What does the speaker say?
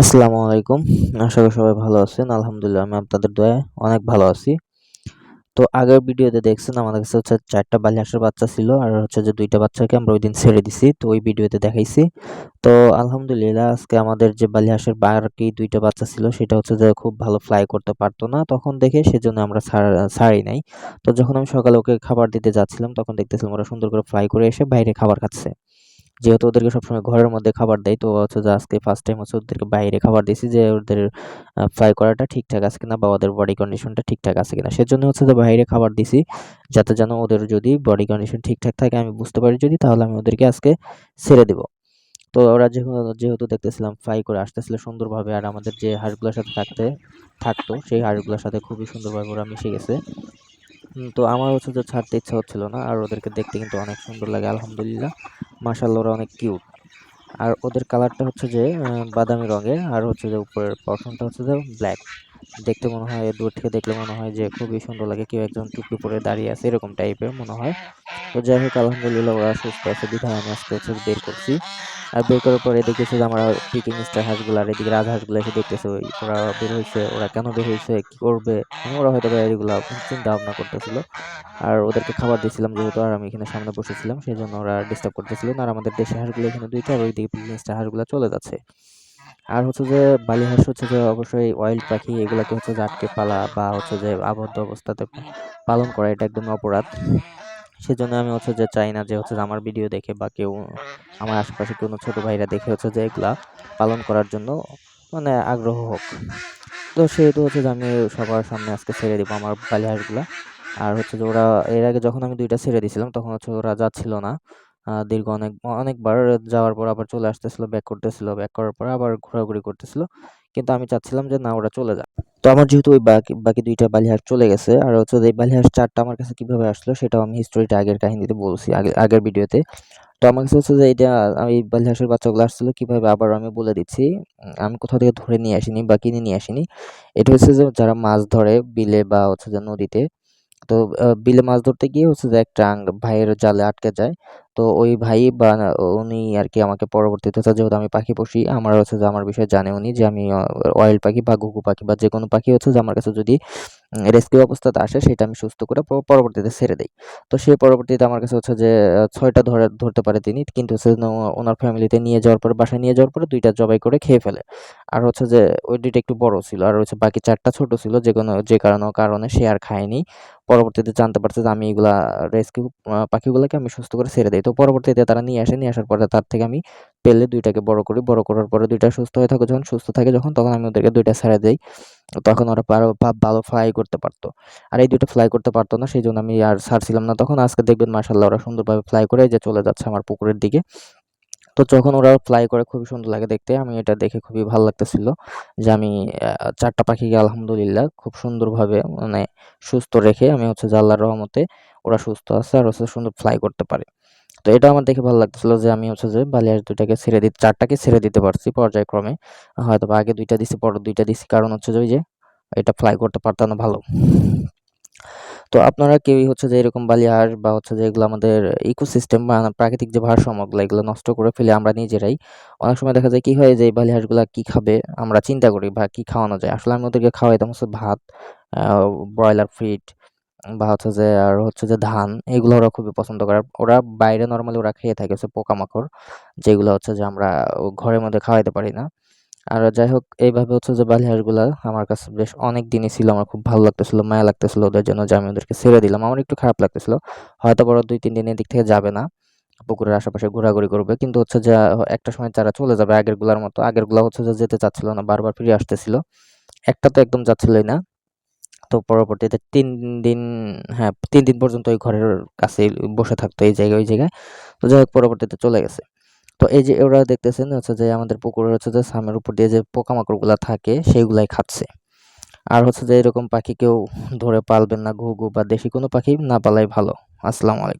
আসসালামু আলাইকুম। আশা করি সবাই ভালো আছেন। আলহামদুলিল্লাহ, আমি আপনাদের দয়ায় অনেক ভালো আছি। তো আগের ভিডিওতে দেখছেন, আমাদের কাছে হচ্ছে চারটা বালিহাঁসের বাচ্চা ছিল আর হচ্ছে যে দুইটা বাচ্চাকে আমরা ওই দিন ছেড়ে দিছি। তো ওই ভিডিওতে দেখাইছি। তো আলহামদুলিল্লাহ, আজকে আমাদের যে বালি বালিহাঁসের বাকি দুইটা বাচ্চা ছিল, সেটা হচ্ছে যে খুব ভালো ফ্লাই করতে পারতো না। তখন দেখে সেজন্য আমরা ছাড়ি নাই। তো যখন আমি সকালে ওকে খাবার দিতে যাচ্ছিলাম, তখন দেখতেছিলাম ওরা সুন্দর করে ফ্লাই করে এসে বাইরে খাবার খাচ্ছে। যেহেতু ওদেরকে সবসময় ঘরের মধ্যে খাবার দেয়, তো হচ্ছে যে আজকে ফার্স্ট টাইম হচ্ছে ওদেরকে বাইরে খাবার দিয়েছি যে ওদের ফ্রাই করাটা ঠিকঠাক আছে কিনা বা ওদের বডি কন্ডিশনটা ঠিকঠাক আছে কিনা। সেজন্য হচ্ছে যে বাইরে খাবার দিছি যাতে যেন ওদের যদি বডি কন্ডিশন ঠিকঠাক থাকে, আমি বুঝতে পারি যদি, তাহলে আমি ওদেরকে আজকে ছেড়ে দেবো। তো ওরা যেহেতু দেখতেছিলাম ফ্রাই করে আসতেছিল সুন্দরভাবে আর আমাদের যে হাঁসগুলোর সাথে থাকতে, থাকতো, সেই হাঁসগুলোর সাথে খুবই সুন্দরভাবে ওরা মিশে গেছে। তো আমার হচ্ছে যে ছাড়তে ইচ্ছা হচ্ছিল না, আর ওদেরকে দেখতে কিন্তু অনেক সুন্দর লাগে, আলহামদুলিল্লাহ। মাশাল্লাহ ওরা অনেক কিউট। আর ওদের কালারটা হচ্ছে যে বাদামি রঙের, আর হচ্ছে যে উপরের পশনটা হচ্ছে যে ব্ল্যাক দেখতে মনে হয়, দূর থেকে দেখলে মনে হয় যে খুবই সুন্দর লাগে, কেউ একজন টুপি পরে দাঁড়িয়ে আছে, এরকম টাইপের মনে হয়। তো যাই হোক, আলহামদুলিল্লাহ ওরা সুস্থ আছে, বিধায় আমি আজকে হচ্ছে বের করছি। আর বের করার পরে দেখেছি যে আমার পিকিং স্টার হাঁসগুলো, আর এদিকে রাজহাঁসগুলো এসে দেখতেছে ওরা বের হয়েছে, ওরা কেন বের হয়েছে, কী করবে? মানে ওরা হয়তো এগুলো চিন্তা ভাবনা করতেছিল। আর ওদেরকে খাবার দিয়েছিলাম, যেহেতু আর আমি এখানে সামনে বসেছিলাম সেই জন্য ওরা ডিস্টার্ব করতেছিল। আর আমাদের দেশি হাঁসগুলো এখানে দুইটা, আর ওইদিকে পিকিং স্টার হাঁসগুলো চলে যাচ্ছে। আর হচ্ছে যে বালি হাঁস হচ্ছে যে অবশ্যই অয়েল পাখি, এগুলোকে হচ্ছে যে আটকে পালা বা হচ্ছে যে আবদ্ধ অবস্থাতে পালন করা এটা একদম অপরাধ। সেজন্য আমি হচ্ছে যে চাই না যে হচ্ছে যে আমার ভিডিও দেখে বা কেউ, আমার আশেপাশে কোনো ছোটো ভাইরা দেখে হচ্ছে যে এগুলা পালন করার জন্য মানে আগ্রহ হোক। তো সেহেতু হচ্ছে যে আমি সবার সামনে আজকে ছেড়ে দিব আমার বালি হাঁসগুলা আর হচ্ছে যে ওরা, এর আগে যখন আমি দুইটা ছেড়ে দিয়েছিলাম তখন হচ্ছে ওরা যাচ্ছিল না। দীর্ঘ অনেক, অনেকবার যাওয়ার পর আবার চলে আসতেছিল ব্যাক করতেছিল ব্যাক করার পর আবার ঘোরাঘুরি করতেছিল। কিন্তু আমি চাচ্ছিলাম যে না, ওরা চলে যাক। তো আমার যেহেতু ওই বাকি বাকি দুইটা বালিহাঁস চলে গেছে, আর হচ্ছে এই বালিহাঁস চারটা আমার কাছে কীভাবে আসলো সেটাও আমি হিস্টোরিটা আগের কাহিনীতে বলছি, আগে, আগের ভিডিওতে তো আমার কাছে হচ্ছে যে এটা আমি বালিহাঁসের বাচ্চাগুলো আসছিল কীভাবে আবার আমি বলে দিচ্ছি আমি কোথাও থেকে ধরে নিয়ে আসিনি বা কিনে নিয়ে আসিনি। এটা হচ্ছে যে যারা মাছ ধরে বিলে বা হচ্ছে যে নদীতে, তো বিলে মাছ ধরতে গিয়ে হচ্ছে যে একটা ভাইয়ের জালে আটকে যায়। তো ওই ভাই বা উনি আর কি আমাকে পরবর্তীতে যেহেতু আমি পাখি পুষি, আমার হচ্ছে যে আমার বিষয়ে জানে উনি যে আমি অয়েল পাখি বা ঘুঘু পাখি বা যে কোনো পাখি হচ্ছে যে আমার কাছে যদি রেস্কিউ অবস্থাতে আসে, সেটা আমি সুস্থ করে পরবর্তীতে ছেড়ে দিই। তো সেই পরবর্তীতে আমার কাছে হচ্ছে যে ছয়টা ধরে, ধরতে পারে তিনি, কিন্তু হচ্ছে ওনার ফ্যামিলিতে নিয়ে যাওয়ার পরে, বাসায় নিয়ে যাওয়ার পরে দুইটা জবাই করে খেয়ে ফেলে। আর হচ্ছে যে ওই দুইটা একটু বড় ছিল, আর হচ্ছে বাকি চারটা ছোট ছিল, যে কোনো, যে কারণে কারণে সে আর খায়নি। পরবর্তীতে জানতে পারছে যে আমি এগুলা রেস্কিউ পাখিগুলোকে আমি সুস্থ করে ছেড়ে দিই। তো পরবর্তীতে তারা নিয়ে আসে। নিয়ে আসার পরে তার থেকে আমি পেলে দুইটাকে বড় করি। বড় করার পরে দুইটা সুস্থ হয়ে থাকে। যখন সুস্থ থাকে যখন, তখন আমি ওদেরকে দুইটা ছেড়ে দিই। তখন ওরা ভালো ফ্লাই করতে পারতো। আর এই দুটো ফ্লাই করতে পারতো না, সেই জন্য আমি আর ছাড়ছিলাম না। তখন আজকে দেখবেন মাসাল্লাহ ওরা সুন্দরভাবে ফ্লাই করে যে চলে যাচ্ছে আমার পুকুরের দিকে। তো যখন ওরা ফ্লাই করে খুবই সুন্দর লাগে দেখতে। আমি এটা দেখে খুবই ভালো লাগতেছিল যে আমি চারটা পাখিকে আলহামদুলিল্লাহ খুব সুন্দরভাবে মানে সুস্থ রেখে আমি হচ্ছে জাল্লার রহমতে ওরা সুস্থ আছে আর হচ্ছে সুন্দর ফ্লাই করতে পারে। তো এটা আমার দেখে ভালো লাগতেছিল যে আমি হচ্ছে যে বালিয়াস দুইটাকে ছেড়ে দিতে চারটাকে ছেড়ে দিতে পারছি পর্যায়ক্রমে। হয়তো বা আগে দুইটা দিছি, পরে দুইটা দিছি। কারণ হচ্ছে যে ওই যে এটা ফ্লাই করতে পারতাম না ভালো। তো আপনারা কেউই হচ্ছে যে এরকম বালিহাঁস বা হচ্ছে যে এগুলো আমাদের ইকোসিস্টেম বা প্রাকৃতিক যে ভারসাম্যগুলো এগুলো নষ্ট করে ফেলে আমরা নিজেরাই। অনেক সময় দেখা যায় কি হয় যে এই বালিহাঁসগুলো কি খাবে আমরা চিন্তা করি বা কি খাওয়ানো যায়। আসলে আমি ওদেরকে খাওয়াইতাম হচ্ছে ভাত ব্রয়লার ফিট বা হচ্ছে যে, আর হচ্ছে যে ধান এগুলো ওরা খুবই পছন্দ করে। ওরা বাইরে নর্মালি ওরা খেয়ে থাকে হচ্ছে পোকামাকড়, যেগুলো হচ্ছে যে আমরা ঘরের মধ্যে খাওয়াইতে পারি না। আর যাই হোক, এইভাবে হচ্ছে যে বালিহাঁসগুলা আমার কাছে বেশ অনেক দিনই ছিল, আমার খুব ভালো লাগতেছিল, মায়া লাগতেছিল ওদের জন্য, যে আমি ওদেরকে ছেড়ে দিলাম। আমার একটু খারাপ লাগতেছিল। হয়তো বড় দুই তিন দিনের দিক থেকে যাবে না, পুকুরের আশেপাশে ঘোরাঘুরি করবে। কিন্তু হচ্ছে যে, একটা সময় তারা চলে যাবে আগেরগুলার মতো আগেরগুলা হচ্ছে যে যেতে চাচ্ছিল না, বারবার ফিরে আসতেছিল। একটা তো একদম যাচ্ছিলই না। তো পরবর্তীতে তিন দিন হ্যাঁ তিন দিন পর্যন্ত ওই ঘরের কাছে বসে থাকতো এই জায়গায়, ওই জায়গায়। তো যাই হোক, পরবর্তীতে চলে গেছে। তো এই যে ওরা দেখতেছেন হচ্ছে যে আমাদের পুকুরের হচ্ছে যে সামের উপর দিয়ে যে পোকামাকড়গুলো থাকে, সেইগুলাই খাচ্ছে। আর হচ্ছে যে এরকম পাখি কেউ ধরে পালবেন না ঘু বা দেশি কোনো পাখি না পালাই ভালো। আসসালামু আলাইকুম।